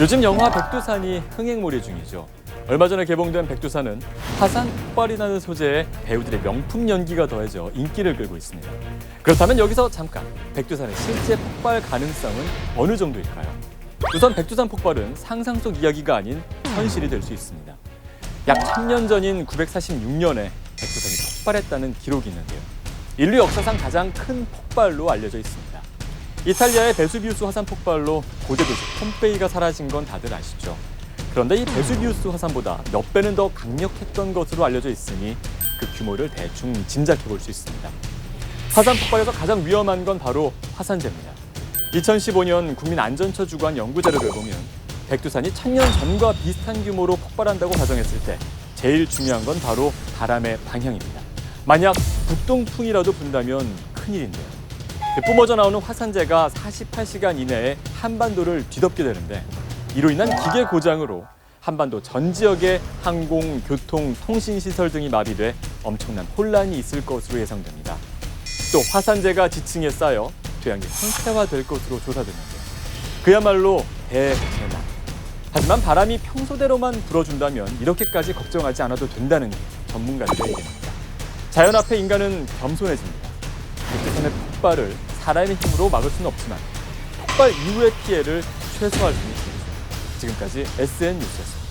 요즘 영화 백두산이 흥행몰이 중이죠. 얼마 전에 개봉된 백두산은 화산 폭발이라는 소재의 배우들의 명품 연기가 더해져 인기를 끌고 있습니다. 그렇다면 여기서 잠깐 백두산의 실제 폭발 가능성은 어느 정도일까요? 우선 백두산 폭발은 상상 속 이야기가 아닌 현실이 될 수 있습니다. 약 1000년 전인 946년에 백두산이 폭발했다는 기록이 있는데요. 인류 역사상 가장 큰 폭발로 알려져 있습니다. 이탈리아의 베수비우스 화산 폭발로 고대 도시 폼페이가 사라진 건 다들 아시죠? 그런데 이 베수비우스 화산보다 몇 배는 더 강력했던 것으로 알려져 있으니 그 규모를 대충 짐작해 볼 수 있습니다. 화산 폭발에서 가장 위험한 건 바로 화산재입니다. 2015년 국민안전처 주관 연구 자료를 보면 백두산이 천년 전과 비슷한 규모로 폭발한다고 가정했을 때 제일 중요한 건 바로 바람의 방향입니다. 만약 북동풍이라도 분다면 큰일인데요. 그 뿜어져 나오는 화산재가 48시간 이내에 한반도를 뒤덮게 되는데 이로 인한 기계 고장으로 한반도 전 지역의 항공, 교통, 통신 시설 등이 마비돼 엄청난 혼란이 있을 것으로 예상됩니다. 또 화산재가 지층에 쌓여 토양이 황폐화될 것으로 조사되는데 그야말로 대재난. 하지만 바람이 평소대로만 불어준다면 이렇게까지 걱정하지 않아도 된다는 게 전문가들의 얘기입니다. 자연 앞에 인간은 겸손해집니다. 백두산의 폭발을 사람의 힘으로 막을 수는 없지만 폭발 이후의 피해를 최소화할 수 있습니다. 지금까지 SN 뉴스였습니다.